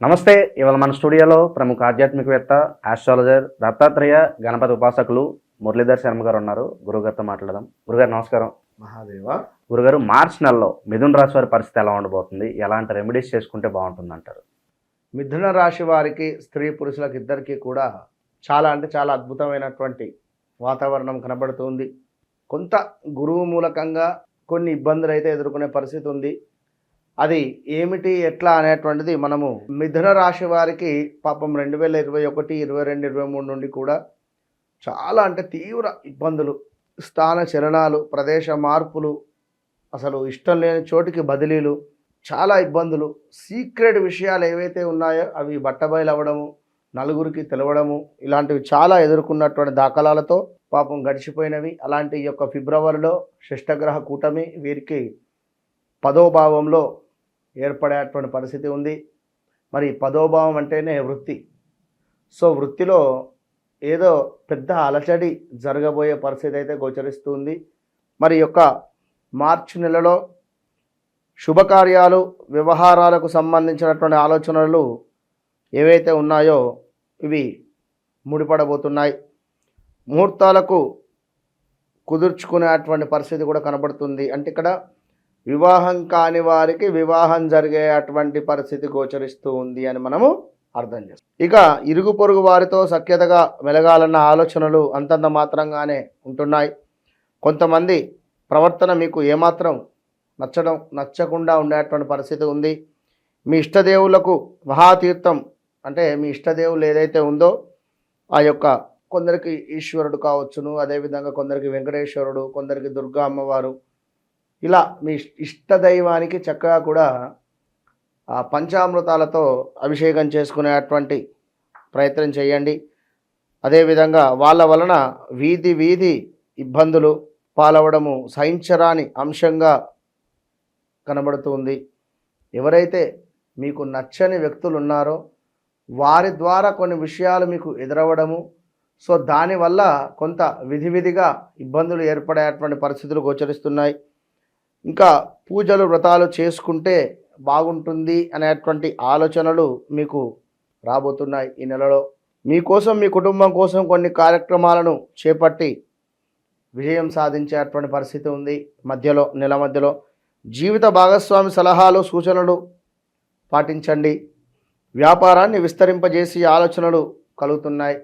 నమస్తే ఇవాళ మన స్టూడియోలో ప్రముఖ ఆధ్యాత్మికవేత్త ఆస్ట్రాలజర్ దత్తాత్రేయ గణపతి ఉపాసకులు మురళీధర్ శర్మ గారు ఉన్నారు. గురుగారితో మాట్లాడదాం. గురుగారు నమస్కారం. మహాదేవ. గురుగారు మార్చ్ నెలలో మిథున రాశి వారి పరిస్థితి ఎలా ఉండబోతుంది? ఎలాంటి రెమెడీస్ చేసుకుంటే బాగుంటుంది అంటారు మిథున రాశి వారికి స్త్రీ పురుషులకు ఇద్దరికీ కూడా చాలా అంటే చాలా అద్భుతమైనటువంటి వాతావరణం కనబడుతుంది కొంత గురువు మూలకంగా కొన్ని ఇబ్బందులు అయితే ఎదుర్కొనే పరిస్థితి ఉంది. అది ఏమిటి ఎట్లా అనేటువంటిది మనము మిథున రాశి వారికి పాపం రెండు వేల ఇరవై ఒకటి ఇరవై రెండు ఇరవై మూడు నుండి కూడా చాలా అంటే తీవ్ర ఇబ్బందులు స్థాన చలనాలు ప్రదేశ మార్పులు అసలు ఇష్టం లేని చోటికి బదిలీలు చాలా ఇబ్బందులు. సీక్రెట్ విషయాలు ఏవైతే ఉన్నాయో అవి బట్టబయలు అవ్వడము నలుగురికి తెలవడము ఇలాంటివి చాలా ఎదుర్కొన్నటువంటి దాఖలాలతో పాపం గడిచిపోయినవి. అలాంటి ఈ యొక్క ఫిబ్రవరిలో శిష్టగ్రహ కూటమి వీరికి పదో భావంలో ఏర్పడేటువంటి పరిస్థితి ఉంది. మరి పదోభావం అంటేనే వృత్తి. సో వృత్తిలో ఏదో పెద్ద అలచడి జరగబోయే పరిస్థితి అయితే గోచరిస్తుంది మరి యొక్క మార్చి నెలలో శుభకార్యాలు వ్యవహారాలకు సంబంధించినటువంటి ఆలోచనలు ఏవైతే ఉన్నాయో ఇవి ముడిపడబోతున్నాయి. ముహూర్తాలకు కుదుర్చుకునేటువంటి పరిస్థితి కూడా కనబడుతుంది. అంటే ఇక్కడ వివాహం కాని వారికి వివాహం జరిగే అటువంటి పరిస్థితి గోచరిస్తూ ఉంది అని మనము అర్థం చేస్తాం. ఇక ఇరుగు పొరుగు వారితో సఖ్యతగా మెలగాలన్న ఆలోచనలు అంతంత మాత్రంగానే ఉంటున్నాయి. కొంతమంది ప్రవర్తన మీకు ఏమాత్రం నచ్చడం నచ్చకుండా ఉండేటువంటి పరిస్థితి ఉంది. మీ ఇష్టదేవులకు మహాతీర్థం అంటే మీ ఇష్టదేవులు ఏదైతే ఉందో ఆ యొక్క కొందరికి ఈశ్వరుడు కావచ్చును అదేవిధంగా కొందరికి వెంకటేశ్వరుడు కొందరికి దుర్గా అమ్మవారు ఇలా మీ ఇష్ట ఇష్టదైవానికి చక్కగా కూడా ఆ పంచామృతాలతో అభిషేకం చేసుకునేటువంటి ప్రయత్నం చేయండి. అదేవిధంగా వాళ్ళ వలన వీధి వీధి ఇబ్బందులు పాలవడము సహించరాని అంశంగా కనబడుతుంది ఎవరైతే మీకు నచ్చని వ్యక్తులు ఉన్నారో వారి ద్వారా కొన్ని విషయాలు మీకు ఎదురవ్వడము సో దానివల్ల కొంత విధి విధిగా ఇబ్బందులు ఏర్పడేటువంటి పరిస్థితులు గోచరిస్తున్నాయి. ఇంకా పూజలు వ్రతాలు చేసుకుంటే బాగుంటుంది అనేటువంటి ఆలోచనలు మీకు రాబోతున్నాయి ఈ నెలలో. మీకోసం మీ కుటుంబం కోసం కొన్ని కార్యక్రమాలను చేపట్టి విజయం సాధించేటువంటి పరిస్థితి ఉంది మధ్యలో నెల మధ్యలో. జీవిత భాగస్వామి సలహాలు సూచనలు పాటించండి. వ్యాపారాన్ని విస్తరింపజేసి ఆలోచనలు కలుగుతున్నాయి.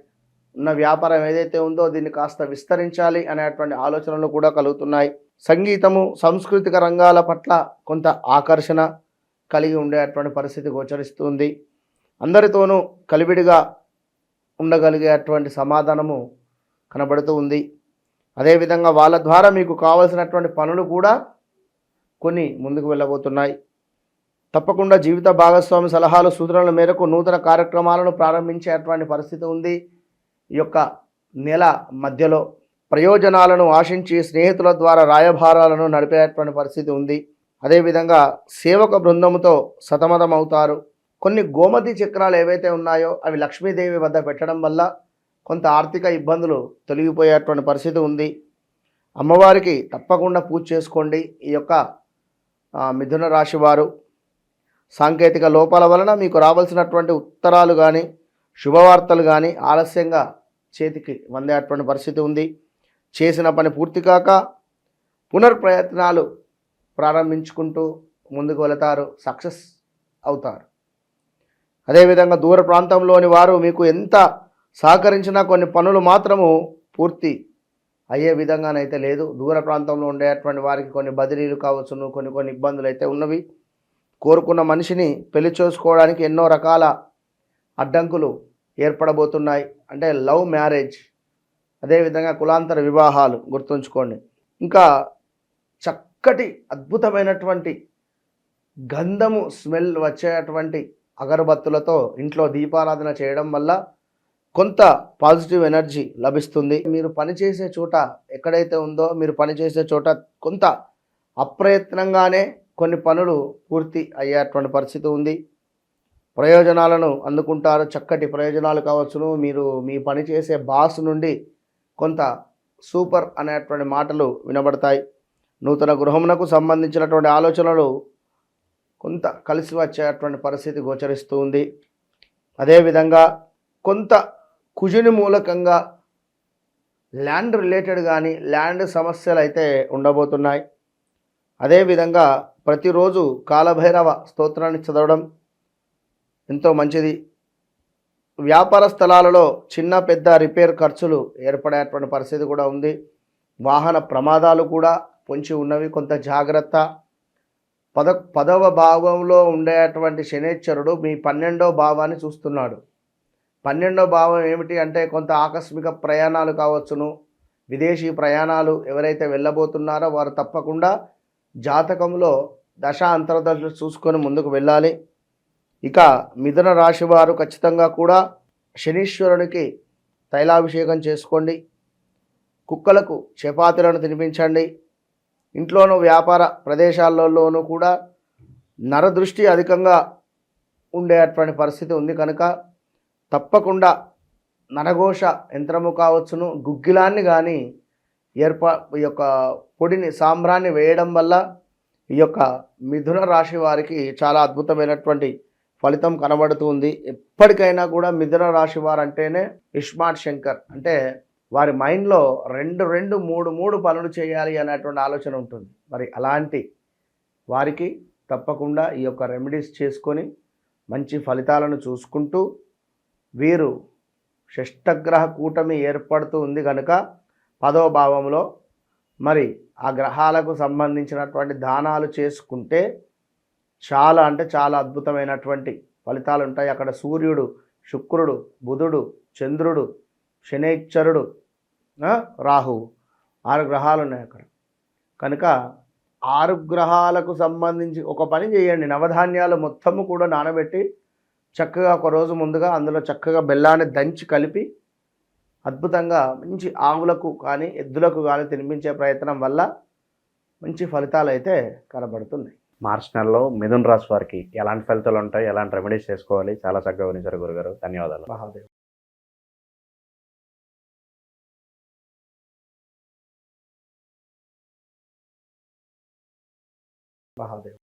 ఉన్న వ్యాపారం ఏదైతే ఉందో దీన్ని కాస్త విస్తరించాలి అనేటువంటి ఆలోచనలు కూడా కలుగుతున్నాయి. సంగీతము సాంస్కృతిక రంగాల పట్ల కొంత ఆకర్షణ కలిగి ఉండేటువంటి పరిస్థితి గోచరిస్తుంది. అందరితోనూ కలివిడిగా ఉండగలిగేటువంటి సమాధానము కనబడుతూ ఉంది. అదేవిధంగా వాళ్ళ ద్వారా మీకు కావలసినటువంటి పనులు కూడా కొన్ని ముందుకు వెళ్ళబోతున్నాయి. తప్పకుండా జీవిత భాగస్వామి సలహాలు సూచనల మేరకు నూతన కార్యక్రమాలను ప్రారంభించేటువంటి పరిస్థితి ఉంది. ఈ యొక్క నెల మధ్యలో ప్రయోజనాలను ఆశించి స్నేహితుల ద్వారా రాయభారాలను నడిపేటువంటి పరిస్థితి ఉంది. అదేవిధంగా సేవక బృందముతో సతమతమవుతారు. కొన్ని గోమతి చక్రాలు ఏవైతే ఉన్నాయో అవి లక్ష్మీదేవి వద్ద పెట్టడం వల్ల కొంత ఆర్థిక ఇబ్బందులు తొలగిపోయేటువంటి పరిస్థితి ఉంది. అమ్మవారికి తప్పకుండా పూజ చేసుకోండి. ఈ యొక్క మిథున రాశి వారు. సాంకేతిక లోపాల వలన మీకు రావాల్సినటువంటి ఉత్తరాలు కానీ శుభవార్తలు కానీ ఆలస్యంగా చేతికి వందేటువంటి పరిస్థితి ఉంది. చేసిన పని పూర్తి కాక పునర్ప్రయత్నాలు ప్రారంభించుకుంటూ ముందుకు వెళతారు సక్సెస్ అవుతారు. అదేవిధంగా దూర ప్రాంతంలోని వారు మీకు ఎంత సహకరించినా కొన్ని పనులు మాత్రము పూర్తి అయ్యే విధంగానైతే లేదు. దూర ప్రాంతంలో ఉండేటువంటి వారికి కొన్ని బదిలీలు కావచ్చును కొన్ని కొన్ని ఇబ్బందులు అయితే ఉన్నవి. కోరుకున్న మనిషిని పెళ్ళి చేసుకోవడానికి ఎన్నో రకాల అడ్డంకులు ఏర్పడబోతున్నాయి. అంటే లవ్ మ్యారేజ్ అదేవిధంగా కులాంతర వివాహాలు గుర్తుంచుకోండి. ఇంకా చక్కటి అద్భుతమైనటువంటి గంధము స్మెల్ వచ్చేటువంటి అగరబత్తులతో ఇంట్లో దీపారాధన చేయడం వల్ల కొంత పాజిటివ్ ఎనర్జీ లభిస్తుంది. మీరు పనిచేసే చోట ఎక్కడైతే ఉందో మీరు పనిచేసే చోట కొంత అప్రయత్నంగానే కొన్ని పనులు పూర్తి అయ్యేటువంటి పరిస్థితి ఉంది. ప్రయోజనాలను అందుకుంటారు. చక్కటి ప్రయోజనాలు కావచ్చును. మీరు మీ పని చేసే బాస్ నుండి కొంత సూపర్ అనేటువంటి మాటలు వినబడతాయి. నూతన గృహమునకు సంబంధించినటువంటి ఆలోచనలు కొంత కలిసి వచ్చేటువంటి పరిస్థితి గోచరిస్తూ ఉంది. అదేవిధంగా కొంత కుజుని మూలకంగా ల్యాండ్ రిలేటెడ్ కానీ ల్యాండ్ సమస్యలు అయితే ఉండబోతున్నాయి. అదేవిధంగా ప్రతిరోజు కాలభైరవ స్తోత్రాన్ని చదవడం ఎంతో మంచిది. వ్యాపార స్థలాలలో చిన్న పెద్ద రిపేర్ ఖర్చులు ఏర్పడేటువంటి పరిస్థితి కూడా ఉంది. వాహన ప్రమాదాలు కూడా పొంచి ఉన్నవి. కొంత జాగ్రత్త. పద పదవ భావంలో ఉండేటువంటి శనేశ్వరుడు మీ పన్నెండో భావాన్ని చూస్తున్నాడు. పన్నెండో భావం ఏమిటి అంటే కొంత ఆకస్మిక ప్రయాణాలు కావచ్చును. విదేశీ ప్రయాణాలు ఎవరైతే వెళ్ళబోతున్నారో వారు తప్పకుండా జాతకంలో దశ అంతర్దశ చూసుకొని ముందుకు వెళ్ళాలి. ఇక మిథున రాశి వారు ఖచ్చితంగా కూడా శనీశ్వరునికి తైలాభిషేకం చేసుకోండి. కుక్కలకు చపాతీలను తినిపించండి. ఇంట్లోనూ వ్యాపార ప్రదేశాల్లోనూ కూడా నరదృష్టి అధికంగా ఉండేటువంటి పరిస్థితి ఉంది కనుక తప్పకుండా నరఘోష యంత్రము కావచ్చును. గుగ్గిలాన్ని కానీ ఏర్పా ఈ యొక్క పొడిని సాంబ్రాన్ని వేయడం వల్ల ఈ యొక్క మిథున రాశి వారికి చాలా అద్భుతమైనటువంటి ఫలితం కనబడుతుంది ఎప్పటికైనా కూడా మిథున రాశి వారు అంటేనే ఇస్మార్ట్ శంకర్ అంటే వారి మైండ్లో రెండు రెండు మూడు మూడు పనులు చేయాలి అనేటువంటి ఆలోచన ఉంటుంది. మరి అలాంటి వారికి తప్పకుండా ఈ యొక్క రెమెడీస్ చేసుకొని మంచి ఫలితాలను చూసుకుంటూ వీరు షష్టగ్రహ కూటమి ఏర్పడుతూ ఉంది కనుక పదో భావంలో మరి ఆ గ్రహాలకు సంబంధించినటువంటి దానాలు చేసుకుంటే చాలా అంటే చాలా అద్భుతమైనటువంటి ఫలితాలు ఉంటాయి అక్కడ సూర్యుడు శుక్రుడు బుధుడు చంద్రుడు శనేశ్వరుడు రాహు రాహువు ఆరు గ్రహాలు ఉన్నాయి అక్కడ. కనుక ఆరు గ్రహాలకు సంబంధించి ఒక పని చేయండి. నవధాన్యాలు మొత్తము కూడా నానబెట్టి చక్కగా ఒక రోజు ముందుగా అందులో చక్కగా బెల్లాన్ని దంచి కలిపి అద్భుతంగా మంచి ఆవులకు కానీ ఎద్దులకు కానీ తినిపించే ప్రయత్నం వల్ల మంచి ఫలితాలు అయితే కనబడుతున్నాయి. మార్చ్ నెలలో మిథున్ రాశి వారికి ఎలాంటి ఫలితాలు ఉంటాయి? ఎలాంటి రెమెడీస్ చేసుకోవాలి? చాలా చక్కగా వినిచారు గురుగారు. ధన్యవాదాలు. మహాదేవ్. మహాదేవ్.